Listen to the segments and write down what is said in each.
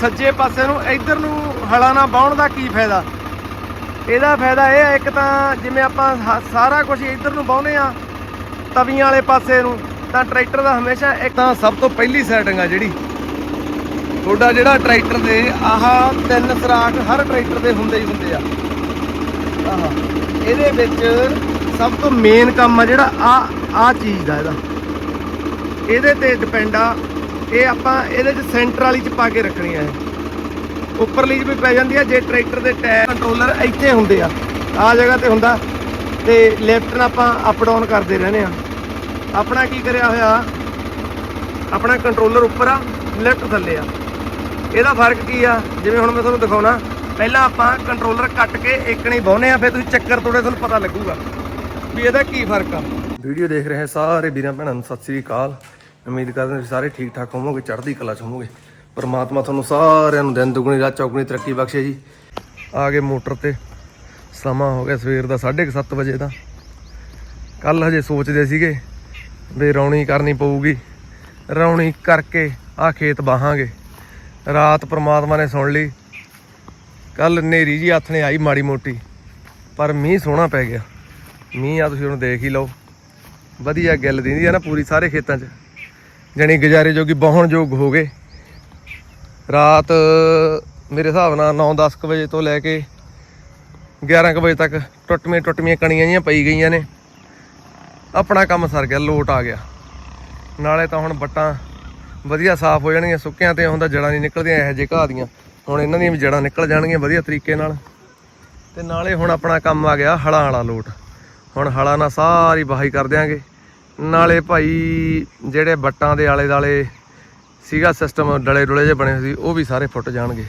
ਸੱਜੇ ਪਾਸੇ ਨੂੰ ਇੱਧਰ ਨੂੰ ਹਲਾ ਨਾ ਬਾਉਣ ਦਾ ਕੀ ਫਾਇਦਾ? ਇਹਦਾ ਫਾਇਦਾ ਇਹ ਹੈ ਇੱਕ ਤਾਂ ਜਿਵੇਂ ਆਪਾਂ ਹ- ਸਾਰਾ ਕੁਝ ਇੱਧਰ ਨੂੰ ਬਾਉਨੇ ਆ ਤਵੀਆਂ ਵਾਲੇ ਪਾਸੇ ਨੂੰ, ਤਾਂ ਟਰੈਕਟਰ ਦਾ ਹਮੇਸ਼ਾ ਇੱਕ ਤਾਂ ਸਭ ਤੋਂ ਪਹਿਲੀ ਸੈਟਿੰਗ ਆ ਜਿਹੜੀ। ਤੁਹਾਡਾ ਜਿਹੜਾ ਟਰੈਕਟਰ ਦੇ, ਆਹ ਤਿੰਨ ਸਰਾਖ ਹਰ ਟਰੈਕਟਰ ਦੇ ਹੁੰਦੇ ਹੀ ਹੁੰਦੇ ਆ। ਆਹ, ਇਹਦੇ ਵਿੱਚ ਸਭ ਤੋਂ ਮੇਨ ਕੰਮ ਆ ਜਿਹੜਾ ਆ ਆ ਚੀਜ਼ ਦਾ ਇਹਦਾ। ਇਹਦੇ ਤੇ ਡਿਪੈਂਡ ਆ ਇਹ ਆਪਾਂ ਇਹਦੇ ਚ ਸੈਂਟਰ ਵਾਲੀ ਚ ਪਾ ਕੇ ਰੱਖਣੀ ਆ ਉੱਪਰਲੀ ਚ ਵੀ ਪੈ ਜਾਂਦੀ ਆ, ਜੇ ਟਰੈਕਟਰ ਦੇ ਟਾਇਰ ਕੰਟਰੋਲਰ ਇੱਥੇ ਹੁੰਦੇ ਆ। ਆ ਜਗ੍ਹਾ ਤੇ ਹੁੰਦਾ। ਤੇ ਲੈਫਟ ਨਾਲ ਆਪਾਂ ਅਪ ਡਾਊਨ ਕਰਦੇ ਰਹਿੰਦੇ ਆ। ਆਪਣਾ ਕੀ ਕਰਿਆ ਹੋਇਆ? ਆਪਣਾ ਕੰਟਰੋਲਰ ਉੱਪਰ ਆ ਲੈਫਟ ਥੱਲੇ ਆ। ਇਹਦਾ ਫ਼ਰਕ ਕੀ ਆ? ਜਿਵੇਂ ਹੁਣ ਮੈਂ ਤੁਹਾਨੂੰ ਦਿਖਾਉਣਾ, ਪਹਿਲਾਂ ਆਪਾਂ ਕੰਟਰੋਲਰ ਕੱਟ ਕੇ ਇੱਕ ਨਹੀਂ ਬਾਉਨੇ ਆ, ਫਿਰ ਤੁਸੀਂ ਚੱਕਰ ਤੋੜੇ ਤੁਹਾਨੂੰ ਪਤਾ ਲੱਗੂਗਾ। ਵੀ ਇਹਦਾ ਕੀ ਫ਼ਰਕ ਆ? ਵੀਡੀਓ ਦੇਖ ਰਹੇ ਸਾਰੇ ਵੀਰਾਂ, ਭੈਣਾਂ ਨੂੰ ਸਤਿ ਸ੍ਰੀ ਅਕਾਲ। ਉਮੀਦ ਕਰਦੇ ਹਾਂ ਸਾਰੇ ਠੀਕ ਠਾਕ ਹੋਵੋਗੇ, ਚੜ੍ਹਦੀ ਕਲਾ ਚ ਹੋਵੋਗੇ। ਪਰਮਾਤਮਾ ਤੁਹਾਨੂੰ ਸਾਰਿਆਂ ਨੂੰ ਦਿਨ ਦੁਗਣੀ, ਰਾਤ ਚੌਗਣੀ ਤਰੱਕੀ ਬਖਸ਼ੇ ਜੀ। ਆ ਗਏ ਮੋਟਰ ਤੇ। ਸਮਾਂ ਹੋ ਗਿਆ ਸਵੇਰ ਦਾ 7:30 ਵਜੇ ਦਾ। ਕੱਲ ਹਜੇ ਸੋਚਦੇ ਸੀਗੇ ਵੀ ਰੌਣੀ ਕਰਨੀ ਪਊਗੀ। ਰੌਣੀ ਕਰਕੇ ਆ ਖੇਤ ਬਾਹਾਂਗੇ ਰਾਤ ਪ੍ਰਮਾਤਮਾ ਨੇ ਸੁਣ ਲਈ। ਕੱਲ ਨੇਰੀ ਜੀ ਹੱਥ ਨੇ ਆਈ ਮਾੜੀ ਮੋਟੀ, ਪਰ ਮੀਂਹ ਸੋਹਣਾ ਪੈ ਗਿਆ। ਮੀਂਹ ਆ, ਤੁਸੀਂ ਹੁਣ ਦੇਖ ਹੀ ਲਓ। ਵਧੀਆ ਗਿੱਲ ਦਿੰਦੀ ਆ ਨਾ ਪੂਰੀ ਸਾਰੇ ਖੇਤਾਂ 'ਚ। ਜਣੀ ਗੁਜ਼ਾਰੇ ਜੋਗੀ ਬਹੁਣ ਯੋਗ ਹੋ ਗਏ। ਰਾਤ ਮੇਰੇ ਹਿਸਾਬ ਨਾਲ 9-10 ਕੁ ਵਜੇ ਤੋਂ ਲੈ ਕੇ 11 ਕੁ ਵਜੇ ਤੱਕ ਟੁੱਟਵੀਆਂ ਟੁੱਟਵੀਆਂ ਕਣੀਆਂ ਜੀਆਂ ਪਈ ਗਈਆਂ ਨੇ। ਆਪਣਾ ਕੰਮ ਸਰ ਗਿਆ, ਲੋਟ ਆ ਗਿਆ। ਨਾਲੇ ਤਾਂ ਹੁਣ ਬੱਟਾਂ ਵਧੀਆ ਸਾਫ਼ ਹੋ ਜਾਣਗੀਆਂ, ਸੁੱਕਿਆਂ ਤੇ ਹੁੰਦਾ ਜੜਾਂ ਨਹੀਂ ਨਿਕਲਦੀਆਂ, ਇਹੋ ਜਿਹੇ ਘਾਹ ਦੀਆਂ। ਹੁਣ ਇਹਨਾਂ ਦੀਆਂ ਵੀ ਜੜਾਂ ਨਿਕਲ ਜਾਣਗੀਆਂ ਵਧੀਆ ਤਰੀਕੇ ਨਾਲ। ਤੇ ਨਾਲੇ ਹੁਣ ਆਪਣਾ ਕੰਮ ਆ ਗਿਆ, ਹਲਾਂ ਵਾਲਾ ਲੋਟ। ਹੁਣ ਹਲਾਂ ਨਾਲ ਸਾਰੀ ਵਾਹੀ ਕਰ ਦਿਆਂਗੇ। ਨਾਲੇ ਭਾਈ ਜਿਹੜੇ ਬੱਟਾਂ ਦੇ ਆਲੇ ਦਾਲੇ ਸੀਗਾ ਸਿਸਟਮ ਡਲੇ ਡੁਲੇ ਜੇ ਬਣੇ ਹੋਏ ਸੀ, ਉਹ ਵੀ ਸਾਰੇ ਫੁੱਟ ਜਾਣਗੇ।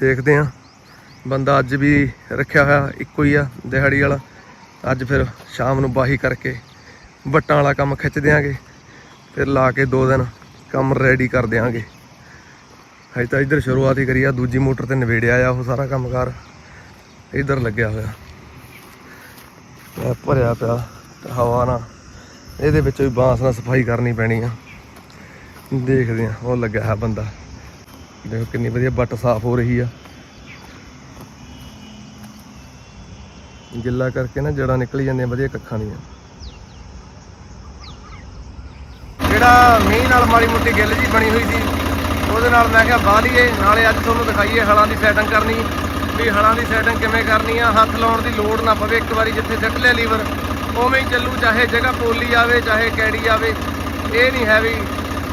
ਦੇਖਦੇ ਆਂ ਬੰਦਾ ਅੱਜ ਵੀ ਰੱਖਿਆ ਹੋਇਆ, ਇੱਕੋ ਹੀ ਆ ਦਿਹਾੜੀ ਵਾਲਾ। ਅੱਜ ਫਿਰ ਸ਼ਾਮ ਨੂੰ ਬਾਹੀ ਕਰਕੇ ਵੱਟਾਂ ਵਾਲਾ ਕੰਮ ਖਿੱਚ ਦਿਆਂਗੇ। ਫਿਰ ਲਾ ਕੇ ਦੋ ਦਿਨ ਕੰਮ ਰੈਡੀ ਕਰ ਦਿਆਂਗੇ। ਹਜੇ ਤਾਂ ਇੱਧਰ ਸ਼ੁਰੂਆਤ ਹੀ ਕਰੀ ਆ, ਦੂਜੀ ਮੋਟਰ ਤੇ ਨਵੇੜਿਆ ਆ ਉਹ ਸਾਰਾ ਕੰਮਕਾਰ। ਇੱਧਰ ਲੱਗਿਆ ਹੋਇਆ। ਇਹ ਭਰਿਆ ਪਿਆ। ਹਵਾ ਨਾਲ ਇਹਦੇ ਵਿੱਚ ਵੀ ਬਾਂਸ ਨਾਲ ਸਫ਼ਾਈ ਕਰਨੀ ਪੈਣੀ ਆ। ਦੇਖਦੇ ਆ ਉਹ ਲੱਗਿਆ ਹੈ ਬੰਦਾ। ਦੇਖੋ ਕਿੰਨੀ ਵਧੀਆ ਬੱਟ ਸਾਫ਼ ਹੋ ਰਹੀ ਆ। ਗਿੱਲਾ ਕਰਕੇ ਨਾ ਜੜਾਂ ਨਿਕਲ ਜਾਂਦੀਆਂ, ਵਧੀਆ ਕੱਖਾਂ ਦੀਆਂ। ਜਿਹੜਾ ਮੀਂਹ ਨਾਲ ਮਾੜੀ ਮੋਟੀ ਗਿੱਲ ਜੀ ਬਣੀ ਹੋਈ ਸੀ, ਉਹਦੇ ਨਾਲ ਮੈਂ ਕਿਹਾ ਬਾਹ ਲਈਏ, ਨਾਲੇ ਅੱਜ ਤੁਹਾਨੂੰ ਦਿਖਾਈਏ ਹਲਾਂ ਦੀ ਸੈਟਿੰਗ ਕਰਨੀ। ਵੀ ਹਲਾਂ ਦੀ ਸੈਟਿੰਗ ਕਿਵੇਂ ਕਰਨੀ ਆ, ਹੱਥ ਲਾਉਣ ਦੀ ਲੋੜ ਨਾ ਪਵੇ, ਇੱਕ ਵਾਰੀ ਜਿੱਥੇ ਸਿੱਟ ਲਿਆ ਲੀਵਰ ਉਵੇਂ ਹੀ ਚੱਲੂ, ਚਾਹੇ ਜਗ੍ਹਾ ਪੋਲੀ ਆਵੇ, ਚਾਹੇ ਕੈੜੀ ਆਵੇ ਇਹ ਨਹੀਂ ਹੈ ਵੀ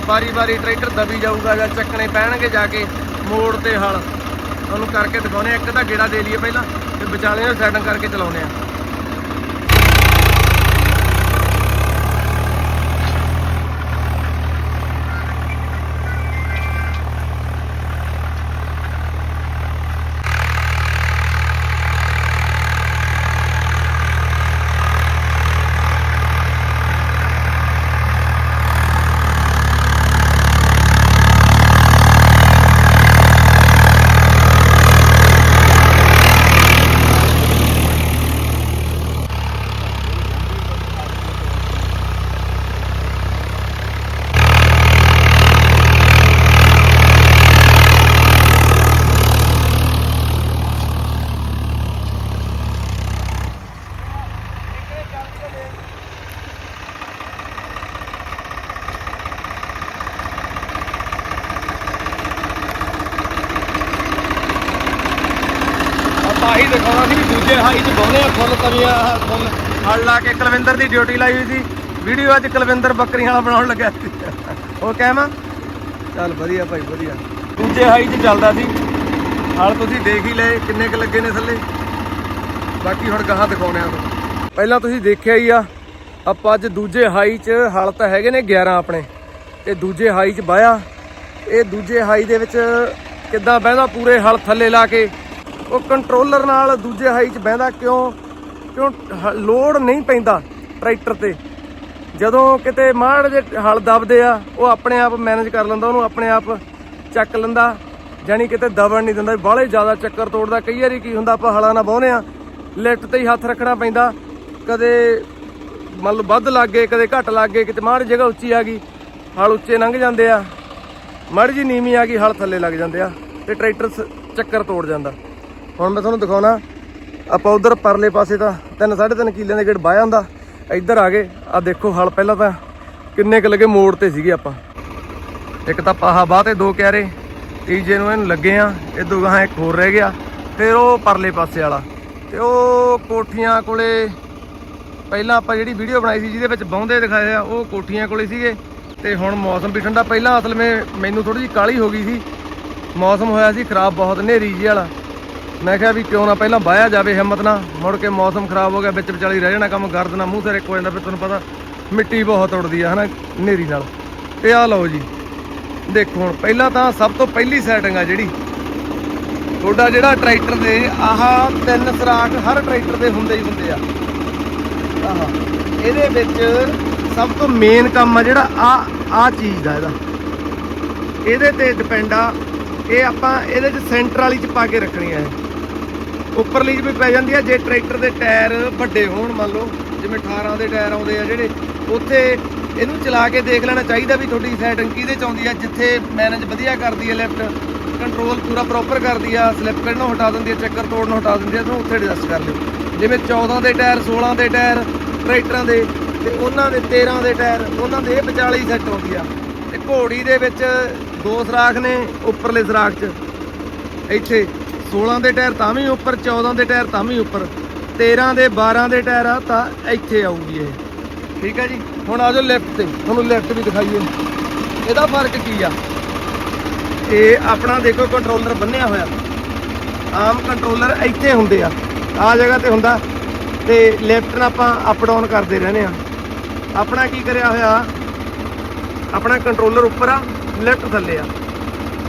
ਵਾਰੀ ਵਾਰੀ ਟਰੈਕਟਰ ਦਬੀ ਜਾਊਗਾ ਜਾਂ ਚੱਕਣੇ ਪੈਣਗੇ ਜਾ ਕੇ ਮੋੜ ਤੇ ਹਲ ਤੁਹਾਨੂੰ ਕਰਕੇ ਦਿਖਾਉਣੇ ਆ। ਇੱਕ ਤਾਂ ਗੇੜਾ ਦੇ ਲਈਏ ਪਹਿਲਾਂ ਤੇ ਵਿਚਾਲੇ ਨੂੰ ਸੈਟਿੰਗ ਕਰਕੇ ਚਲਾਉਣੇ ਆ ਆਪਾਂ ਹੀ ਦਿਖਾਉਣਾ ਸੀ ਵੀ ਦੂਜੇ ਹਾਈ 'ਚ ਬੋਲੇ ਆ ਫੁੱਲ ਤਵੀਆਂ ਆਹ ਫੁੱਲ ਹਲ ਲਾ ਕੇ ਕੁਲਵਿੰਦਰ ਦੀ ਡਿਊਟੀ ਲਾਈ ਹੋਈ ਸੀ। ਵੀਡੀਓ ਅੱਜ ਕੁਲਵਿੰਦਰ ਬੱਕਰੀਆਂ ਵਾਲਾ ਬਣਾਉਣ ਲੱਗਿਆ ਸੀ। ਉਹ ਕਹਿਮਾ ਚੱਲ ਵਧੀਆ ਭਾਈ, ਵਧੀਆ। ਦੂਜੇ ਹਾਈ 'ਚ ਚੱਲਦਾ ਸੀ। ਹਲ ਤੁਸੀਂ ਦੇਖ ਹੀ ਲਏ, ਕਿੰਨੇ ਕ ਲੱਗੇ ਨੇ ਥੱਲੇ। ਬਾਕੀ ਹੁਣ ਗਾਹਾਂ ਦਿਖਾਉਣੇ ਆ ਪਹਿਲਾਂ ਤੁਸੀਂ ਦੇਖਿਆ ਹੀ ਆ, ਆਪਾਂ ਅੱਜ ਦੂਜੇ ਹਾਈ 'ਚ ਹਲ ਤਾਂ ਹੈਗੇ ਨੇ 11 ਆਪਣੇ। ਤੇ ਦੂਜੇ ਹਾਈ 'ਚ ਬਾਇਆ। ਇਹ ਦੂਜੇ ਹਾਈ ਦੇ ਵਿੱਚ ਕਿੱਦਾਂ ਬਹਿੰਦਾ, ਪੂਰੇ ਹਲ ਥੱਲੇ ਲਾ ਕੇ। ਉਹ ਕੰਟਰੋਲਰ ਨਾਲ ਦੂਜੇ ਹਾਈ 'ਚ ਬਹਿੰਦਾ ਕਿਉਂ? ਕਿਉਂ ਹ- ਲੋਡ ਨਹੀਂ ਪੈਂਦਾ ਟਰੈਕਟਰ ਤੇ। ਜਦੋਂ ਕਿਤੇ ਮਾੜ ਜੇ ਹਲ ਦਬਦੇ ਆ, ਉਹ ਆਪਣੇ ਆਪ ਮੈਨੇਜ ਕਰ ਲੈਂਦਾ, ਉਹਨੂੰ ਆਪਣੇ ਆਪ ਚੱਕ ਲੈਂਦਾ। ਜਾਨੀ ਕਿਤੇ ਦਬਣ ਨਹੀਂ ਦਿੰਦਾ, ਬਾਹਲੇ ਜ਼ਿਆਦਾ ਚੱਕਰ ਤੋੜਦਾ। ਕਈ ਵਾਰੀ ਕੀ ਹੁੰਦਾ, ਆਪਾਂ ਹਲਾਂ ਨਾਲ ਬਾਹੁੰਦੇ ਆ, ਲਿਫਟ ਤੇ ਹੀ ਹੱਥ ਰੱਖਣਾ ਪੈਂਦਾ। ਕਦੇ ਮਤਲਬ ਵੱਧ ਲੱਗ ਗਏ, ਕਦੇ ਘੱਟ ਲੱਗ ਗਏ, ਕਿਤੇ ਮਾੜੀ ਜਗ੍ਹਾ ਉੱਚੀ ਆ ਗਈ, ਹਲ ਉੱਚੇ ਲੰਘ ਜਾਂਦੇ ਆ। ਮਾੜੀ ਜੀ ਨੀਵੀਂ ਆ ਗਈ, ਹਲ ਥੱਲੇ ਲੱਗ ਜਾਂਦੇ ਆ ਤੇ ਟਰੈਕਟਰ ਸ- ਚੱਕਰ ਤੋੜ ਜਾਂਦਾ। ਹੁਣ ਮੈਂ ਤੁਹਾਨੂੰ ਦਿਖਾਉਣਾ ਆਪਾਂ ਉਧਰ ਪਰਲੇ ਪਾਸੇ ਤਾਂ 3 3.5 ਕਿੱਲਿਆਂ ਦੇ ਗੇੜ ਬਾਹ ਹੁੰਦਾ। ਇੱਧਰ ਆ ਗਏ, ਆ ਦੇਖੋ ਹਲ ਪਹਿਲਾਂ ਤਾਂ ਕਿੰਨੇ ਕੁ ਲੱਗੇ ਮੋੜ ਤੇ ਸੀਗੇ ਆਪਾਂ। ਇੱਕ ਤਾਂ ਪਾਹਾ ਬਾਹ ਤੇ ਦੋ ਕਿਆਰੇ, ਤੀਜੇ ਨੂੰ ਇਹਨੂੰ ਲੱਗੇ ਆ ਦੋ ਗਾਹਾਂ ਇੱਕ ਹੋਰ ਰਹਿ ਗਿਆ, ਫਿਰ ਉਹ ਪਰਲੇ ਪਾਸੇ ਵਾਲਾ। ਤੇ ਉਹ ਕੋਠੀਆਂ ਕੋਲੇ, ਪਹਿਲਾਂ ਆਪਾਂ ਜਿਹੜੀ ਵੀਡੀਓ ਬਣਾਈ ਸੀ ਜਿਹਦੇ ਵਿੱਚ ਬੌਂਦੇ ਦਿਖਾਏ ਆ, ਉਹ ਕੋਠੀਆਂ ਕੋਲੇ ਸੀਗੇ। ਤੇ ਹੁਣ ਮੌਸਮ ਵੀ ਠੰਡਾ, ਪਹਿਲਾਂ ਅਸਲ ਵਿੱਚ ਮੈਨੂੰ ਥੋੜੀ ਜਿਹੀ ਕਾਲੀ ਹੋ ਗਈ ਸੀ। ਮੌਸਮ ਹੋਇਆ ਸੀ ਖਰਾਬ ਬਹੁਤ, ਹਨੇਰੀ ਜਿਹੀ ਵਾਲਾ। ਮੈਂ ਕਿਹਾ ਵੀ ਕਿਉਂ ਨਾ ਪਹਿਲਾਂ ਵਾਇਆ ਜਾਵੇ ਹਿੰਮਤ ਨਾਲ। ਮੁੜ ਕੇ ਮੌਸਮ ਖਰਾਬ ਹੋ ਗਿਆ, ਵਿੱਚ ਵਿਚਾਲੀ ਰਹਿ ਜਾਣਾ ਕੰਮ, ਗਰਦ ਨਾਲ ਮੂੰਹ ਸਿਰ ਇੱਕ ਹੋ ਜਾਂਦਾ, ਫਿਰ ਤੁਹਾਨੂੰ ਪਤਾ ਮਿੱਟੀ ਬਹੁਤ ਉੜਦੀ ਆ, ਹਨਾ, ਹਨੇਰੀ ਨਾਲ। ਤੇ ਆ ਲਓ ਜੀ। ਦੇਖੋ ਹੁਣ, ਪਹਿਲਾਂ ਤਾਂ ਸਭ ਤੋਂ ਪਹਿਲੀ ਸੈਟਿੰਗ ਆ ਜਿਹੜੀ। ਤੁਹਾਡਾ ਜਿਹੜਾ ਟਰੈਕਟਰ ਦੇ, ਆਹ ਤਿੰਨ ਸਰਾਖ ਹਰ ਟਰੈਕਟਰ ਦੇ ਹੁੰਦੇ ਹੀ ਹੁੰਦੇ ਆ। ਆਹ, ਇਹਦੇ ਵਿੱਚ ਸਭ ਤੋਂ ਮੇਨ ਕੰਮ ਆ ਜਿਹੜਾ ਆ ਆ ਚੀਜ਼ ਦਾ ਇਹਦਾ। ਇਹਦੇ ਤੇ ਡਿਪੈਂਡ ਆ, ਇਹ ਆਪਾਂ, ਇਹਦੇ ਚ ਸੈਂਟਰ ਵਾਲੀ ਚ ਪਾ ਕੇ ਰੱਖਣੀ ਆ ਇਹ। ਉੱਪਰਲੀ ਚ ਵੀ ਪੈ ਜਾਂਦੀ ਆ, ਜੇ ਟਰੈਕਟਰ ਦੇ ਟਾਇਰ ਵੱਡੇ ਹੋਣ, ਮੰਨ ਲਓ, ਜਿਵੇਂ 18 ਦੇ ਟਾਇਰ ਆਉਂਦੇ ਆ ਜਿਹੜੇ, ਉੱਥੇ ਇਹਨੂੰ ਚਲਾ ਕੇ ਦੇਖ ਲੈਣਾ ਚਾਹੀਦਾ ਵੀ ਤੁਹਾਡੀ ਸੈਟਿੰਗ ਕਿਹਦੇ ਚ ਆਉਂਦੀ ਆ, ਜਿੱਥੇ ਮੈਨੇਜ ਵਧੀਆ ਕਰਦੀ ਹੈ ਲੈਫਟ ਕੰਟਰੋਲ ਪੂਰਾ ਪ੍ਰੋਪਰ ਕਰਦੀ ਆ ਸਲਿੱਪ ਕੱਢਣੋਂ ਹਟਾ ਦਿੰਦੀ ਆ, ਚੱਕਰ ਤੋੜ ਨੂੰ ਹਟਾ ਦਿੰਦੀ ਆ ਤੁਹਾਨੂੰ ਉੱਥੇ ਐਡਜਸਟ ਕਰ ਲਿਓ। ਜਿਵੇਂ 14 ਦੇ ਟਾਇਰ 16 ਦੇ ਟਾਇਰ, ਟਰੈਕਟਰਾਂ ਦੇ, ਤੇ ਉਹਨਾਂ ਦੇ 13 ਦੇ ਟਾਇਰ, ਉਹਨਾਂ ਦੇ ਇਹ ਵਿਚਾਲੇ ਹੀ ਸੈੱਟ ਆਉਂਦੀ ਆ। ਤੇ ਘੋੜੀ ਦੇ ਵਿੱਚ ਦੋ ਸਰਾਖ ਨੇ, ਉੱਪਰਲੇ ਸਰਾਖ 'ਚ, ਇੱਥੇ। 16 ਦੇ ਟਾਇਰ ਤਾਂ ਵੀ ਉੱਪਰ 14 ਦੇ ਟਾਇਰ ਤਾਂ ਵੀ ਉੱਪਰ 13 ਦੇ 12 ਦੇ ਟਾਇਰ ਆ, ਤਾਂ ਇੱਥੇ ਆਊਗੀ ਇਹ। ਠੀਕ ਹੈ ਜੀ? ਹੁਣ ਆ ਜਾਓ ਲੈਫਟ ਤੇ, ਤੁਹਾਨੂੰ ਲੈਫਟ ਵੀ ਦਿਖਾਈਏ। ਇਹਦਾ ਫ਼ਰਕ ਕੀ ਆ? ਇਹ ਆਪਣਾ ਦੇਖੋ ਕੰਟਰੋਲਰ ਬੰਨਿਆ ਹੋਇਆ। ਆਮ ਕੰਟਰੋਲਰ ਇੱਥੇ ਹੁੰਦੇ ਆ। ਆ ਜਗ੍ਹਾ ਤੇ ਹੁੰਦਾ। ਤੇ ਲੈਫਟ ਨਾਲ ਆਪਾਂ ਅਪ ਡਾਊਨ ਕਰਦੇ ਰਹਿੰਦੇ ਆ। ਆਪਣਾ ਕੀ ਕਰਿਆ ਹੋਇਆ? ਆਪਣਾ ਕੰਟਰੋਲਰ ਉੱਪਰ ਆ, ਲੈਫਟ ਥੱਲੇ ਆ।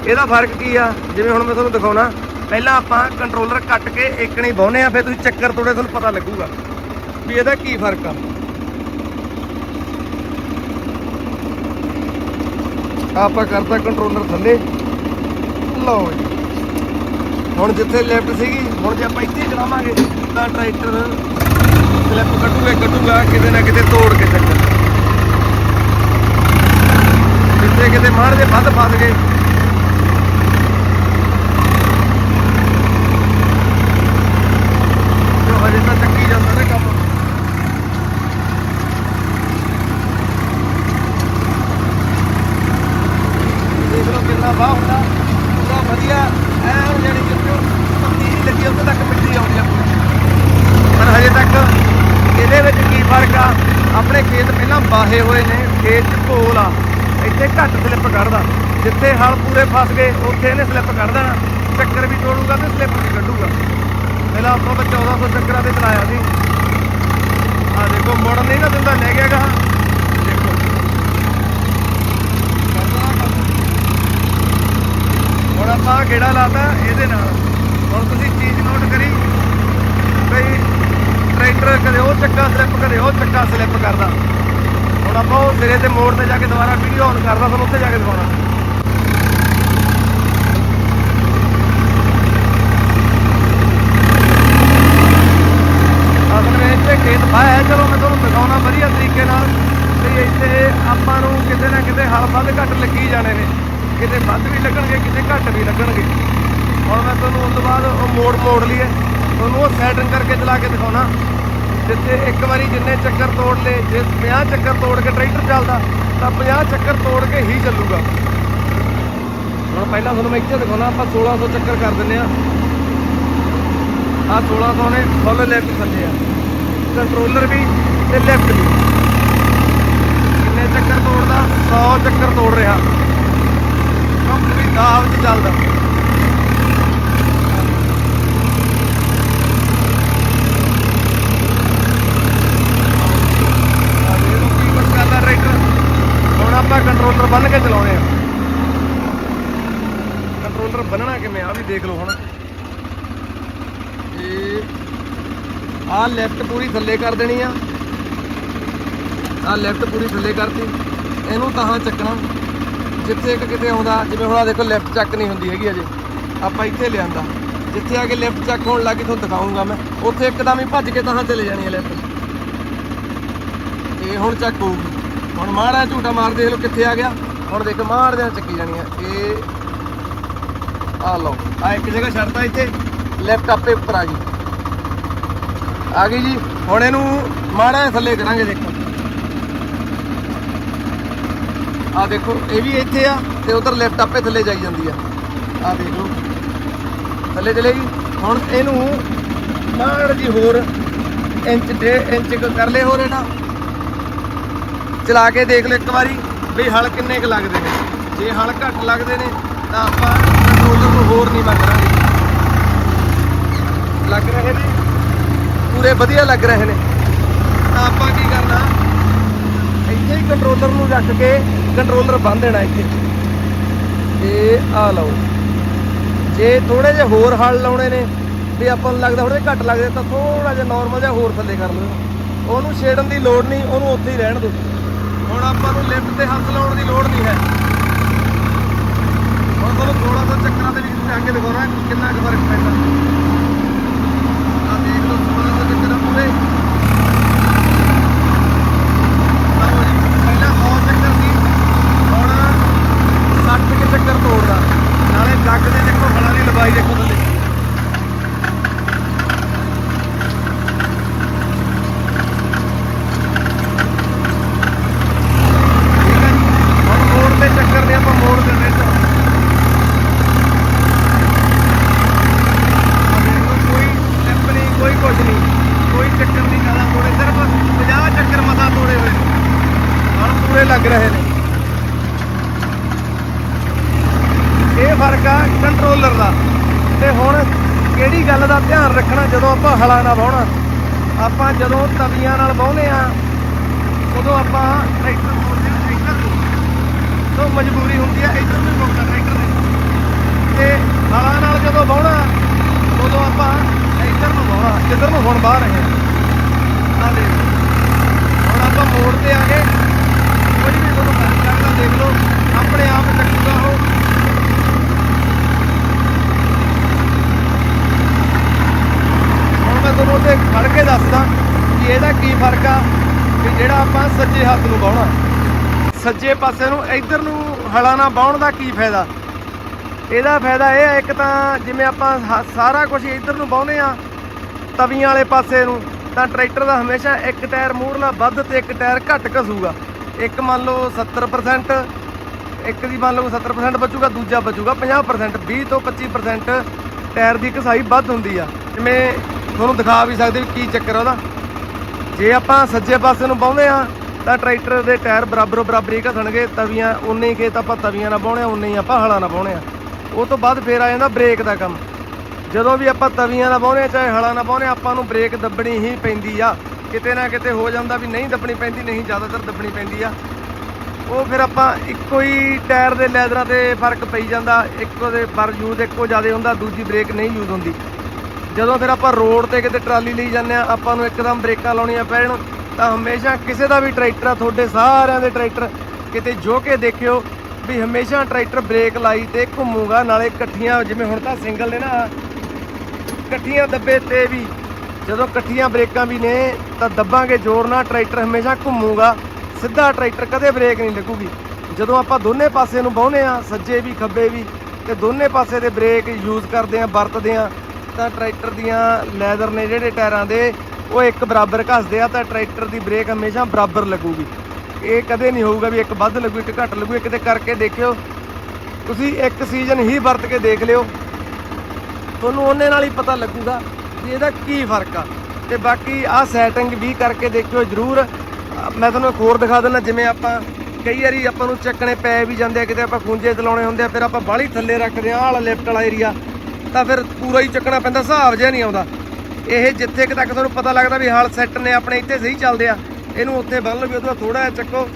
ਇਹਦਾ ਫ਼ਰਕ ਕੀ ਆ? ਜਿਵੇਂ ਹੁਣ ਮੈਂ ਤੁਹਾਨੂੰ ਦਿਖਾਉਣਾ ਪਹਿਲਾਂ ਆਪਾਂ ਕੰਟਰੋਲਰ ਕੱਟ ਕੇ ਇੱਕ ਨਹੀਂ ਬਾਉਨੇ ਆ ਫਿਰ ਤੁਸੀਂ ਚੱਕਰ ਤੋੜੇ ਤੁਹਾਨੂੰ ਪਤਾ ਲੱਗੂਗਾ ਵੀ ਇਹਦਾ ਕੀ ਫ਼ਰਕ ਆ। ਆਪਾਂ ਕਰਤਾ ਕੰਟਰੋਲਰ ਥੱਲੇ। ਲਓ ਜੀ। ਹੁਣ ਜਿੱਥੇ ਲੈਫਟ ਸੀਗੀ, ਹੁਣ ਜੇ ਆਪਾਂ ਇੱਥੇ ਚਲਾਵਾਂਗੇ, ਤਾਂ ਟਰੈਕਟਰ ਸਲਿੱਪ ਕੱਢੂਗਾ ਕੱਢੂਗਾ ਕਿਤੇ ਨਾ ਕਿਤੇ, ਤੋੜ ਕੇ ਚੱਕਰ। ਜਿੱਥੇ ਕਿਤੇ ਮਾਰ ਦੇ ਵੱਧ ਫਸ ਗਏ ਜੋ ਹਜੇ ਤਾਂ ਚੱਕੀ ਜਾਂਦਾ ਨਾ ਕੰਮ ਦੇਖ ਲਓ ਕਿੰਨਾ ਵਾਹ ਹੁੰਦਾ ਪੂਰਾ ਵਧੀਆ ਐਨ ਜਿਹੜੀ ਜਿੱਥੇ ਤਬਦੀਲੀ ਲੱਗੀ ਉੱਥੇ ਤੱਕ ਮਿੱਟੀ ਆਉਂਦੀ ਆ ਪਰ ਹਜੇ ਤੱਕ ਇਹਦੇ ਵਿੱਚ ਕੀ ਫ਼ਰਕ ਆ ਆਪਣੇ ਖੇਤ ਪਹਿਲਾਂ ਬਾਹੇ ਹੋਏ ਨੇ ਖੇਤ 'ਚ ਘੋਲ ਆ ਇੱਥੇ ਘੱਟ ਸਲਿੱਪ ਕੱਢਦਾ ਜਿੱਥੇ ਫਸ ਗਏ, ਉੱਥੇ ਇਹਨੇ ਸਲਿੱਪ ਕੱਢ ਦੇਣਾ। ਚੱਕਰ ਵੀ ਤੋੜੂਗਾ ਤੇ ਸਲਿੱਪ ਵੀ ਕੱਢੂਗਾ। ਪਹਿਲਾਂ ਆਪਾਂ ਤਾਂ 1400 ਚੱਕਰਾਂ ਤੇ ਚਲਾਇਆ ਸੀ। ਆ ਦੇਖੋ ਮੁੜਨ ਨਹੀਂ ਨਾ ਦਿੰਦਾ, ਲੈ ਗਿਆ ਗਾ ਦੇਖੋ। ਹੁਣ ਆਪਾਂ ਗੇੜਾ ਲਾਤਾ ਇਹਦੇ ਨਾਲ। ਹੁਣ ਤੁਸੀਂ ਚੀਜ਼ ਨੋਟ ਕਰੀ। ਬਈ ਟਰੈਕਟਰ ਕਦੇ ਉਹ ਚੱਕਾ ਸਲਿੱਪ ਕਦੇ ਉਹ ਚੱਕਾ ਸਲਿੱਪ ਕਰਦਾ। ਹੁਣ ਆਪਾਂ ਉਹ ਸਿਰੇ ਤੇ ਮੋੜ ਤੇ ਜਾ ਕੇ ਦੁਬਾਰਾ ਵੀਡੀਓ ਔਨ ਕਰਦਾ ਤੁਹਾਨੂੰ ਉੱਥੇ ਜਾ ਕੇ ਦਿਖਾਉਣਾ ਅਸਲ ਵਿੱਚ ਇੱਥੇ ਖੇਤ ਪਾਇਆ ਹੈ, ਚਲੋ ਮੈਂ ਤੁਹਾਨੂੰ ਦਿਖਾਉਣਾ ਵਧੀਆ ਤਰੀਕੇ ਨਾਲ ਤੇ ਇੱਥੇ ਆਪਾਂ ਨੂੰ ਕਿਤੇ ਨਾ ਵੱਧ ਘੱਟ ਲੱਗੀ ਜਾਣੇ ਨੇ। ਕਿਤੇ ਵੱਧ ਵੀ ਲੱਗਣਗੇ, ਕਿਤੇ ਘੱਟ ਵੀ ਲੱਗਣਗੇ। ਹੁਣ ਮੈਂ ਤੁਹਾਨੂੰ ਉਸ ਤੋਂ ਬਾਅਦ ਉਹ ਮੋੜ ਮੋੜ ਲਈਏ। ਤੁਹਾਨੂੰ ਉਹ ਸੈਟਿੰਗ ਕਰਕੇ ਚਲਾ ਕੇ ਦਿਖਾਉਣਾ। ਜਿੱਥੇ ਇੱਕ ਵਾਰੀ ਜਿੰਨੇ ਚੱਕਰ ਤੋੜ ਲਏ, ਜੇ 50 ਚੱਕਰ ਤੋੜ ਕੇ ਟਰੈਕਟਰ ਚੱਲਦਾ, ਤਾਂ 50 ਚੱਕਰ ਤੋੜ ਕੇ ਹੀ ਚੱਲੂਗਾ। ਹੁਣ ਪਹਿਲਾਂ ਤੁਹਾਨੂੰ ਮੈਂ ਇੱਥੇ ਦਿਖਾਉਣਾ, ਆਪਾਂ 1600 ਚੱਕਰ ਕਰ ਦਿੰਨੇ ਆ ਆ 1600 ਨੇ ਫੁੱਲ ਲੈਫਟ ਥੱਲੇ ਆ। ਕੰਟਰੋਲਰ ਵੀ ਤੇ ਲੈਫਟ ਵੀ। ਕਿੰਨੇ ਚੱਕਰ ਤੋੜਦਾ? 100 ਚੱਕਰ ਤੋੜ ਰਿਹਾ। ਕੰਪਨੀ ਦਾਬ 'ਚ ਚੱਲਦਾ। ਆ ਹੁਣ ਆਪਾਂ ਕੰਟਰੋਲਰ ਬੰਨ ਕੇ ਚਲਾਉਣੇ ਆ। ਕੰਟਰੋਲਰ ਬੰਨਣਾ ਕਿਵੇਂ ਆ? ਵੀ ਦੇਖ ਲਓ ਹੁਣ। ਇਹ ਆ ਲੈਫਟ ਪੂਰੀ ਥੱਲੇ ਕਰ ਦੇਣੀ ਆ। ਆ ਲੈਫਟ ਪੂਰੀ ਥੱਲੇ ਕਰਤੀ। ਇਹਨੂੰ ਤਾਂ ਚੱਕਣਾ। ਜਿੱਥੇ ਇੱਕ ਕਿਤੇ ਆਉਂਦਾ, ਜਿਵੇਂ ਹੁਣ ਆ ਦੇਖੋ ਲੈਫਟ ਚੱਕ ਨਹੀਂ ਹੁੰਦੀ ਹੈਗੀ ਅਜੇ। ਆਪਾਂ ਇੱਥੇ ਲਿਆਂਦਾ। ਜਿੱਥੇ ਆ ਕੇ ਲੈਫਟ ਚੱਕ ਹੋਣ ਲੱਗੀ ਤੁਹਾਨੂੰ ਦਿਖਾਉਂਗਾ ਮੈਂ। ਉੱਥੇ ਇੱਕਦਮ ਹੀ ਭੱਜ ਕੇ ਤਾਂ ਚਲੇ ਜਾਣੀ ਹੈ ਲੈਫਟ ਇਹ ਹੁਣ ਚੱਕ ਹੋਊਗੀ ਹੁਣ ਮਾੜਾ ਝੂਟਾ ਮਾਰ ਦੇਖ ਲਓ ਕਿੱਥੇ ਆ ਗਿਆ। ਹੁਣ ਦੇਖ, ਮਾਰ ਚੱਕੀ ਜਾਣੀ ਹੈ ਇਹ ਆ ਲਓ ਆ ਇੱਕ ਜਗ੍ਹਾ ਛੱਡਦਾ ਇੱਥੇ। ਲੈਫਟ ਆਪੇ ਉੱਪਰ ਆ ਗਈ। ਆ ਗਈ ਜੀ। ਹੁਣ ਇਹਨੂੰ ਮਾੜਾ ਜਿਹਾ ਥੱਲੇ ਕਰਾਂਗੇ ਦੇਖੋ। ਆ ਦੇਖੋ, ਇਹ ਵੀ ਇੱਥੇ ਆ ਤੇ ਉਧਰ ਲਿਫਟ ਆਪੇ ਥੱਲੇ ਜਾਈ ਜਾਂਦੀ ਆ। ਆ ਦੇਖ ਲਓ। ਥੱਲੇ ਚਲੇਗੀ ਹੁਣ ਇਹਨੂੰ ਮਾੜ ਜੀ ਹੋਰ ਇੰਚ ਡੇ ਇੰਚ ਕੁ ਕਰ ਲੈ ਹੋਰ ਇਹਦਾ ਚਲਾ ਕੇ ਦੇਖ ਲਓ ਇੱਕ ਵਾਰੀ ਵੀ ਹਲ ਕਿੰਨੇ ਕੁ ਲੱਗਦੇ ਨੇ। ਜੇ ਹਲ ਘੱਟ ਲੱਗਦੇ ਨੇ, ਤਾਂ ਆਪਾਂ ਕੰਟਰੋਲਰ ਨੂੰ ਹੋਰ ਨਹੀਂ ਕਰਾਂਗੇ ਲੱਗ। ਰਹੇ ਨੇ? ਪੂਰੇ ਵਧੀਆ ਲੱਗ ਰਹੇ ਨੇ। ਤਾਂ ਆਪਾਂ ਕੀ ਕਰਨਾ? ਇੱਥੇ ਹੀ ਕੰਟਰੋਲਰ ਨੂੰ ਰੱਖ ਕੇ ਕੰਟਰੋਲਰ ਬੰਨ ਦੇਣਾ ਇੱਥੇ। ਤੇ ਆ ਲਓ। ਜੇ ਥੋੜੇ ਜਿਹਾ ਹੋਰ ਹਲ ਲਾਉਣੇ ਨੇ, ਵੀ ਆਪਾਂ ਨੂੰ ਲੱਗਦਾ ਥੋੜੇ ਘੱਟ ਲੱਗਦੇ, ਤਾਂ ਥੋੜਾ ਜਿਹਾ ਨਾਰਮਲ ਜਿਹਾ ਹੋਰ ਥੱਲੇ ਕਰ ਲਓ। ਉਹਨੂੰ ਛੇੜਨ ਦੀ ਲੋੜ ਨਹੀਂ, ਉਹਨੂੰ ਉੱਥੇ ਹੀ ਰਹਿਣ ਦਿਓ। ਹੁਣ ਆਪਾਂ ਨੂੰ ਲਿਫਟ ਤੇ ਹੱਥ ਲਾਉਣ ਦੀ ਲੋੜ ਨਹੀਂ ਹੈ। ਹੁਣ ਤੁਹਾਨੂੰ ਥੋੜਾ ਜਿਹਾ ਚੱਕਰਾਂ ਦੇ ਵਿੱਚ ਅੱਗੇ ਦਿਖਾਉਣਾ ਕਿੰਨਾ ਕੁ ਫ਼ਰਕ ਪੈਂਦਾ। ਆ ਦੇਖ ਲਓ ਥੋੜਾ ਜਿਹਾ ਚੱਕਰ ਪੂਰੇ ਲਓ ਜੀ, ਪਹਿਲਾਂ 100 ਚੱਕਰ ਸੀ ਹੁਣ 60 ਕੇ ਚੱਕਰ ਤੋੜਦਾ। ਨਾਲੇ ਜੱਗ ਦੇ ਦੇਖੋ ਫਲਾਂ ਦੀ ਲੰਬਾਈ ਦੇਖੋ ਥੱਲੇ ਠੀਕ ਹੈ ਜੀ ਹੁਣ ਮੋੜ ਤੇ ਚੱਕਰ ਨੇ ਆਪਾਂ ਮੋੜ ਦੇ ਵਿੱਚ ਆ ਦੇਖੋ ਕੋਈ ਸਟੈਪ ਨਹੀਂ ਕੋਈ ਕੁਝ ਨਹੀਂ ਕੋਈ ਚੱਕਰ ਨਹੀਂ ਜ਼ਿਆਦਾ ਤੋੜੇ ਸਿਰਫ 50 ਚੱਕਰ ਮਸਾ ਤੋੜੇ ਹੋਏ ਨੇ ਹੁਣ ਪੂਰੇ ਲੱਗ ਰਹੇ ਨੇ ਇਹ ਫ਼ਰਕ ਆ ਕੰਟਰੋਲਰ ਦਾ ਤੇ ਹੁਣ ਕਿਹੜੀ ਗੱਲ ਦਾ ਧਿਆਨ ਰੱਖਣਾ ਜਦੋਂ ਆਪਾਂ ਹਲਾ ਨਾਲ ਵਾਹੁਣਾ ਆਪਾਂ ਜਦੋਂ ਤਵੀਆਂ ਨਾਲ ਵਾਹੁੰਦੇ ਆ ਉਦੋਂ ਆਪਾਂ ਟਰੈਕਟਰ ਮੋੜਦੇ ਆ ਇੱਧਰ ਨੂੰ। ਤੋਂ ਮਜਬੂਰੀ ਹੁੰਦੀ ਆ ਇੱਧਰ ਨੂੰ ਮੋੜਨਾ ਟਰੈਕਟਰ ਦੇ ਤੇ ਹਲਾ ਨਾਲ ਜਦੋਂ ਵਾਹੁਣਾ ਉਦੋਂ ਆਪਾਂ ਇੱਧਰ ਨੂੰ ਵਾਹੁਣਾ ਜਿੱਧਰ ਨੂੰ ਹੁਣ ਬਾਹਰ ਰਹੇ ਆ ਦੇਖ ਹੁਣ ਆਪਾਂ ਮੋੜ ਤੇ ਆ ਗਏ। ਕੋਈ ਵੀ ਤੁਹਾਨੂੰ ਫ਼ਰਕ ਲੱਗਦਾ ਦੇਖ ਲਓ। ਆਪਣੇ ਆਪ ਚੱਕੂਗਾ ਉਹ। ਮੈਂ ਤੁਹਾਨੂੰ ਉੱਥੇ ਖੜ ਕੇ ਦੱਸਦਾ ਕਿ ਇਹਦਾ ਕੀ ਫ਼ਰਕ ਆ ਕਿ ਜਿਹੜਾ ਆਪਾਂ ਸੱਜੇ ਹੱਥ ਨੂੰ ਵਾਹੁਣਾ ਸੱਜੇ ਪਾਸੇ ਨੂੰ ਇੱਧਰ ਨੂੰ ਹਲਾ ਨਾ ਵਾਹੁਣ ਦਾ ਕੀ ਫਾਇਦਾ? ਇਹਦਾ ਫਾਇਦਾ ਇਹ ਆ, ਇੱਕ ਤਾਂ ਜਿਵੇਂ ਆਪਾਂ ਹ- ਸਾਰਾ ਕੁਝ ਇੱਧਰ ਨੂੰ ਵਾਹੁੰਦੇ ਆ, ਤਵੀਆਂ ਵਾਲੇ ਪਾਸੇ ਨੂੰ, ਤਾਂ ਟਰੈਕਟਰ ਦਾ ਹਮੇਸ਼ਾ ਇੱਕ ਟਾਇਰ ਮੂਹਰਲਾ ਵੱਧ ਤੇ ਇੱਕ ਟਾਇਰ ਘੱਟ ਘਸੂਗਾ। ਇੱਕ ਮੰਨ ਲਓ 70% ਇੱਕ ਦੀ ਮੰਨ ਲਓ 70% ਬਚੂਗਾ, ਦੂਜਾ ਬਚੂਗਾ 50% 20 ਤੋਂ 25% ਟਾਇਰ ਦੀ ਘਸਾਈ ਵੱਧ ਹੁੰਦੀ ਆ। ਜਿਵੇਂ ਤੁਹਾਨੂੰ ਦਿਖਾ ਵੀ ਸਕਦੇ ਵੀ ਕੀ ਚੱਕਰ ਆ ਉਹਦਾ। ਜੇ ਆਪਾਂ ਸੱਜੇ ਪਾਸੇ ਨੂੰ ਪਾਉਂਦੇ ਆ ਤਾਂ ਟਰੈਕਟਰ ਦੇ ਟਾਇਰ ਬਰਾਬਰੋ ਬਰਾਬਰ ਹੀ ਘਸਣਗੇ, ਤਵੀਆਂ ਉਨੇ ਹੀ ਖੇਤ ਆਪਾਂ ਤਵੀਆਂ ਨਾਲ ਪਾਉਣੇ ਆ ਉਨੇ ਹੀ ਆਪਾਂ ਹਲਾਂ ਨਾਲ ਪਾਉਣੇ ਆ। ਉਹ ਤੋਂ ਬਾਅਦ ਫੇਰ ਆ ਜਾਂਦਾ ਬ੍ਰੇਕ ਦਾ ਕੰਮ। ਜਦੋਂ ਵੀ ਆਪਾਂ ਤਵੀਆਂ ਨਾਲ ਪਾਉਣੇ ਆ ਚਾਹੇ ਹਲਾਂ ਨਾਲ ਪਾਉਣੇ ਆ ਆਪਾਂ ਨੂੰ ਬ੍ਰੇਕ ਦੱਬਣੀ ਹੀ ਪੈਂਦੀ ਆ। ਕਿਤੇ ਨਾ ਕਿਤੇ ਹੋ ਜਾਂਦਾ ਵੀ ਨਹੀਂ ਦੱਬਣੀ ਪੈਂਦੀ, ਨਹੀਂ ਜ਼ਿਆਦਾਤਰ ਦੱਬਣੀ ਪੈਂਦੀ ਆ। ਉਹ ਫਿਰ ਆਪਾਂ ਇੱਕੋ ਹੀ ਟਾਇਰ ਦੇ ਲੈਦਰਾਂ ਤੇ ਫ਼ਰਕ ਪਈ ਜਾਂਦਾ। ਇੱਕੋ ਦੇ ਪਰ ਯੂਜ਼, ਇੱਕੋ ਜ਼ਿਆਦਾ ਹੁੰਦਾ, ਦੂਜੀ ਬ੍ਰੇਕ ਨਹੀਂ ਯੂਜ਼ ਹੁੰਦੀ। ਜਦੋਂ ਫਿਰ ਆਪਾਂ ਰੋਡ ਤੇ ਕਿਤੇ ਟਰਾਲੀ ਲਈ ਜਾਂਦੇ ਆ ਆਪਾਂ ਨੂੰ ਇੱਕਦਮ ਬ੍ਰੇਕਾਂ ਲਾਉਣੀਆਂ ਪੈਣ, ਤਾਂ ਹਮੇਸ਼ਾ ਕਿਸੇ ਦਾ ਵੀ ਟਰੈਕਟਰ ਆ, ਤੁਹਾਡੇ ਸਾਰਿਆਂ ਦੇ ਟਰੈਕਟਰ ਕਿਤੇ ਜੋ ਕੇ ਦੇਖਿਓ ਵੀ ਹਮੇਸ਼ਾ ਟਰੈਕਟਰ ਬ੍ਰੇਕ ਲਾਈ ਤੇ ਘੁੰਮੂਗਾ, ਨਾਲੇ ਇਕੱਠੀਆਂ ਜਿਵੇਂ ਹੁਣ ਤਾਂ ਸਿੰਗਲ ਨੇ ਨਾ ਇਕੱਠੀਆਂ ਦੱਬੇ ਤੇ ਵੀ, ਜਦੋਂ ਇਕੱਠੀਆਂ ਬ੍ਰੇਕਾਂ ਵੀ ਨੇ, ਤਾਂ ਦੱਬਾਂਗੇ ਜ਼ੋਰ ਨਾਲ ਟਰੈਕਟਰ ਹਮੇਸ਼ਾ ਘੁੰਮੂਗਾ, ਸਿੱਧਾ ਟਰੈਕਟਰ ਕਦੇ ਬ੍ਰੇਕ ਨਹੀਂ ਲੱਗੂਗੀ। ਜਦੋਂ ਆਪਾਂ ਦੋਨੇ ਪਾਸੇ ਨੂੰ ਬਹੁਨੇ ਆ ਸੱਜੇ ਵੀ, ਖੱਬੇ ਵੀ, ਤੇ ਦੋਨੇ ਪਾਸੇ ਦੇ ਬ੍ਰੇਕ ਯੂਜ਼ ਕਰਦੇ ਆ ਵਰਤਦੇ ਆ ਤਾਂ ਟਰੈਕਟਰ ਦੀਆਂ ਲੈਦਰ ਨੇ ਜਿਹੜੇ ਟਾਇਰਾਂ ਦੇ, ਉਹ ਇੱਕ ਬਰਾਬਰ ਘਸਦੇ ਆ ਤਾਂ ਟਰੈਕਟਰ ਦੀ ਬ੍ਰੇਕ ਹਮੇਸ਼ਾ ਬਰਾਬਰ ਲੱਗੂਗੀ। ਇਹ ਕਦੇ ਨਹੀਂ ਹੋਊਗਾ ਵੀ ਇੱਕ ਵੱਧ ਲੱਗੂ, ਇੱਕ ਘੱਟ ਲੱਗੂ ਇੱਕ ਤੇ ਕਰਕੇ ਦੇਖਿਓ। ਤੁਸੀਂ ਇੱਕ ਸੀਜ਼ਨ ਹੀ ਵਰਤ ਕੇ ਦੇਖ ਲਿਓ। ਤੁਹਾਨੂੰ ਉਹਨੇ ਨਾਲ ਹੀ ਪਤਾ ਲੱਗੂਗਾ ਵੀ ਇਹਦਾ ਕੀ ਫ਼ਰਕ ਆ। ਤੇ ਬਾਕੀ ਆਹ ਸੈਟਿੰਗ ਵੀ ਕਰਕੇ ਦੇਖਿਓ ਜਰੂਰ। ਮੈਂ ਤੁਹਾਨੂੰ ਇੱਕ ਹੋਰ ਦਿਖਾ ਦਿੰਦਾ, ਜਿਵੇਂ ਆਪਾਂ ਕਈ ਵਾਰੀ ਆਪਾਂ ਨੂੰ ਚੱਕਣੇ ਪੈ ਵੀ ਜਾਂਦੇ ਆ, ਕਿਤੇ ਆਪਾਂ ਖੂੰਜੇ ਚਲਾਉਣੇ ਹੁੰਦੇ ਆ, ਫਿਰ ਆਪਾਂ ਬਾਹਲੀ ਥੱਲੇ ਰੱਖਦੇ ਆ, ਆਹ ਵਾਲਾ ਲਿਫਟ ਵਾਲਾ ਏਰੀਆ ਤਾਂ ਫਿਰ ਪੂਰਾ ਹੀ ਚੱਕਣਾ ਪੈਂਦਾ, ਹਿਸਾਬ ਜਿਹਾ ਨਹੀਂ ਆਉਂਦਾ। ਇਹ ਜਿੱਥੇ ਕੁ ਤੱਕ ਤੁਹਾਨੂੰ ਪਤਾ ਲੱਗਦਾ ਵੀ ਹਲ ਸੈੱਟ ਨੇ, ਆਪਣੇ ਇੱਥੇ ਸਹੀ ਚੱਲਦੇ ਆ, ਇਹਨੂੰ ਉੱਥੇ ਬੰਨ ਲਓ ਵੀ ਉਹਦਾ ਥੋੜਾ ਜਿਹਾ ਚੱਕੋ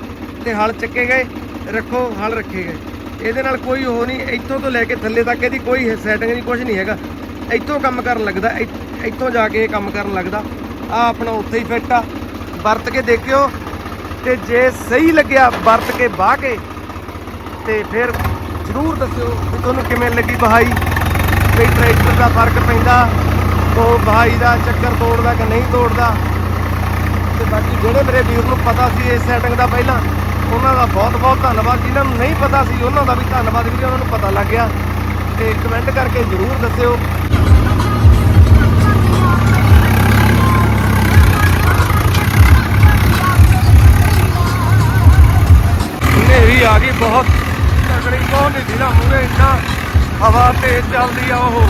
ਤੇ ਹਲ ਚੱਕੇ ਗਏ, ਰੱਖੋ, ਹਲ ਰੱਖੇ ਗਏ। ਇਹਦੇ ਨਾਲ ਕੋਈ ਉਹ ਨਹੀਂ, ਇੱਥੋਂ ਤੋਂ ਲੈ ਕੇ ਥੱਲੇ ਤੱਕ ਇਹਦੀ ਕੋਈ ਸੈਟਿੰਗ ਨਹੀਂ ਕੁਝ ਨਹੀਂ ਹੈਗਾ। ਇੱਥੋਂ ਕੰਮ ਕਰਨ ਲੱਗਦਾ ਇੱਥ- ਇੱਥੋਂ ਜਾ ਕੇ ਇਹ ਕੰਮ ਕਰਨ ਲੱਗਦਾ। ਆ ਆਪਣਾ ਉੱਥੇ ਹੀ ਫਿੱਟ ਆ। ਵਰਤ ਕੇ ਦੇਖਿਓ ਤੇ ਜੇ ਸਹੀ ਲੱਗਿਆ ਵਰਤ ਕੇ ਬਾਹ ਕੇ, ਤੇ ਫਿਰ ਜਰੂਰ ਦੱਸਿਓ ਵੀ ਤੁਹਾਨੂੰ ਕਿਵੇਂ ਲੱਗੀ ਬਹਾਈ। ਵੀ ਟਰੈਕਟਰ ਦਾ ਫ਼ਰਕ ਪੈਂਦਾ, ਉਹ ਬਹਾਈ ਦਾ ਚੱਕਰ ਤੋੜਦਾ ਕਿ ਨਹੀਂ ਤੋੜਦਾ। ਤੇ ਬਾਕੀ ਜਿਹੜੇ ਮੇਰੇ ਵੀਰ ਨੂੰ ਪਤਾ ਸੀ ਇਸ ਸੈਟਿੰਗ ਦਾ ਪਹਿਲਾਂ, ਉਹਨਾਂ ਦਾ ਬਹੁਤ ਬਹੁਤ ਧੰਨਵਾਦ। ਜਿਨ੍ਹਾਂ ਨੂੰ ਨਹੀਂ ਪਤਾ ਸੀ, ਉਹਨਾਂ ਦਾ ਵੀ ਧੰਨਵਾਦ ਵੀ ਉਹਨਾਂ ਨੂੰ ਪਤਾ ਲੱਗ ਗਿਆ। ਤੇ ਕਮੈਂਟ ਕਰਕੇ ਜ਼ਰੂਰ ਦੱਸਿਓ। ਹਨੇਰੀ ਆ ਗਈ, ਬਹੁਤ ਤਕੜੀ, ਬਹੁਤ ਨਹੀਂ ਨਾ ਮੂਰੇ ਇੰਨਾ ਹਵਾ ਤੇਜ਼ ਚੱਲਦੀ ਆ ਉਹ।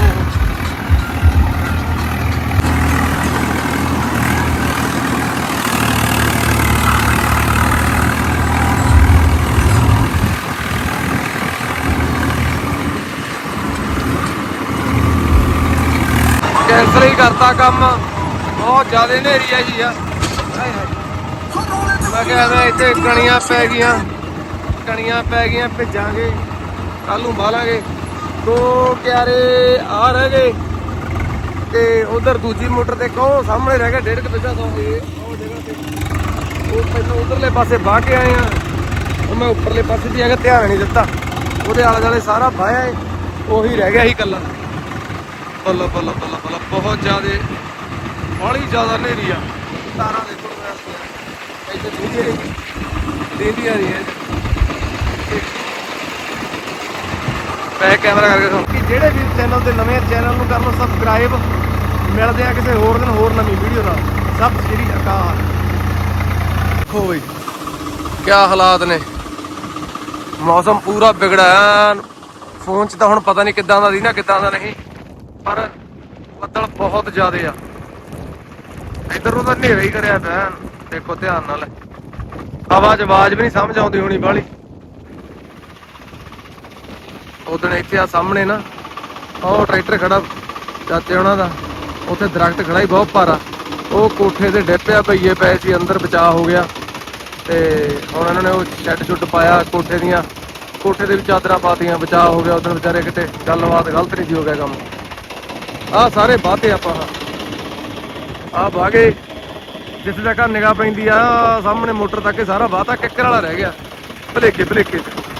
ਕੈਂਸਲ ਹੀ ਕਰਤਾ ਕੰਮ। ਬਹੁਤ ਜ਼ਿਆਦਾ ਹਨੇਰੀ ਆ ਜੀ ਆ। ਮੈਂ ਕਿਹਾ ਐਵੇਂ ਇੱਥੇ ਕਣੀਆਂ ਪੈ ਗਈਆਂ। ਕਣੀਆਂ ਪੈ ਗਈਆਂ, ਭਿੱਜਾਂਗੇ। ਕੱਲ ਨੂੰ ਬਾਲਾਂਗੇ। ਦੋ ਕਿਆਰੇ ਆ ਰਹਿ ਗਏ ਤੇ ਉਧਰ ਦੂਜੀ ਮੋਟਰ ਤੇ ਕਹੋ ਸਾਹਮਣੇ ਰਹਿ ਗਿਆ? ਡੇਢ ਕੁ ਪਿੱਛਾ ਸੌ। ਇਹ ਉਹ ਜਗ੍ਹਾ ਤੇ। ਉਹ ਪਹਿਲਾਂ ਉਧਰਲੇ ਪਾਸੇ ਬਾਹ ਕੇ ਆਏ ਆ। ਉਹ ਮੈਂ ਉੱਪਰਲੇ ਪਾਸੇ ਦੀ ਹੈਗਾ ਧਿਆਨ ਨਹੀਂ ਦਿੱਤਾ। ਉਹਦੇ ਆਲੇ ਦੁਆਲੇ ਸਾਰਾ ਬਾਇਆ ਏ ਉਹੀ ਰਹਿ ਗਿਆ ਸੀ ਕੱਲਾ ਬੱਲਾ ਬੱਲਾ ਬੱਲਾ ਬੱਲਾ ਬਹੁਤ ਜ਼ਿਆਦੇ ਬਾਹਲੀ ਜ਼ਿਆਦਾ ਹਨੇਰੀ ਆ। ਤਾਰਾਂ ਦੇਖੋ ਇੱਥੇ ਦੀਦੀ ਰਹੀ ਦੀਦੀ ਆ ਰਹੀ ਹੈ। ਬੈਕ ਕੈਮਰਾ ਕਰਕੇ ਸੁਣ ਕਿ ਜਿਹੜੇ ਵੀ ਚੈਨਲ ਤੇ ਨਵੇਂ ਚੈਨਲ ਨੂੰ ਕਰ ਲਓ ਸਬਸਕ੍ਰਾਈਬ ਮਿਲਦੇ ਆ ਕਿਸੇ ਹੋਰ ਦਿਨ ਹੋਰ ਨਵੀਂ ਵੀਡੀਓ ਨਾਲ। ਸਤਿ ਸ਼੍ਰੀ ਅਕਾਲ। ਦੇਖੋ ਬਈ ਕੀ ਹਾਲਾਤ ਨੇ। ਮੌਸਮ ਪੂਰਾ ਵਿਗੜਿਆ ਐਨ। ਫੋਨ 'ਚ ਤਾਂ ਹੁਣ ਪਤਾ ਨਹੀਂ ਕਿੱਦਾਂ ਦਾ ਦੀ ਨਾ ਕਿੱਦਾਂ ਦਾ ਨਹੀਂ। ਪਰ ਬੱਦਲ ਬਹੁਤ ਜ਼ਿਆਦੇ ਆ। ਇਧਰ ਤਾਂ ਹਨੇਰਾ ਹੀ ਕਰਿਆ ਪਿਆ। ਦੇਖੋ ਧਿਆਨ ਨਾਲ। 'ਚ ਆਵਾਜ਼ ਵੀ ਨਹੀਂ ਸਮਝ ਆਉਂਦੀ ਹੋਣੀ ਬਾਹਲੀ। ਉਦੋਂ ਇੱਥੇ ਆ ਸਾਹਮਣੇ ਨਾ ਉਹ ਟਰੈਕਟਰ ਖੜਾ ਚਾਚੇ ਉਹਨਾਂ ਦਾ, ਉੱਥੇ ਦਰਖਤ ਖੜਾ ਹੀ ਬਹੁਤ ਭਾਰਾ। ਉਹ ਕੋਠੇ ਦੇ ਡਿੱਪਿਆ ਪਈਏ ਪਏ ਸੀ, ਅੰਦਰ ਬਚਾਅ ਹੋ ਗਿਆ। ਤੇ ਹੁਣ ਇਹਨਾਂ ਨੇ ਉਹ ਸ਼ੈੱਡ ਸ਼ੁੱਡ ਪਾਇਆ ਕੋਠੇ ਦੀਆਂ। ਕੋਠੇ ਦੇ ਵਿੱਚ ਚਾਦਰਾਂ ਪਾਤੀਆਂ, ਬਚਾਅ ਹੋ ਗਿਆ। ਉਦੋਂ ਵਿਚਾਰੇ ਕਿਤੇ ਗੱਲਬਾਤ ਗਲਤ ਨਹੀਂ ਸੀ ਹੋ ਗਿਆ ਕੰਮ। ਆਹ ਸਾਰੇ ਬਾਤੇ ਆਪਾਂ। ਆਹ ਬਾਗੇ ਜਿੱਥੇ ਤੱਕ ਨਿਗਾਹ ਪੈਂਦੀ ਆ, ਆਹ ਸਾਹਮਣੇ ਮੋਟਰ ਤੱਕ ਇਹ ਸਾਰਾ ਬਾਤਾ ਕਿੱਕਰ ਵਾਲਾ ਰਹਿ ਗਿਆ। ਭਲੇਖੇ ਭਲੇਖੇ। ਚ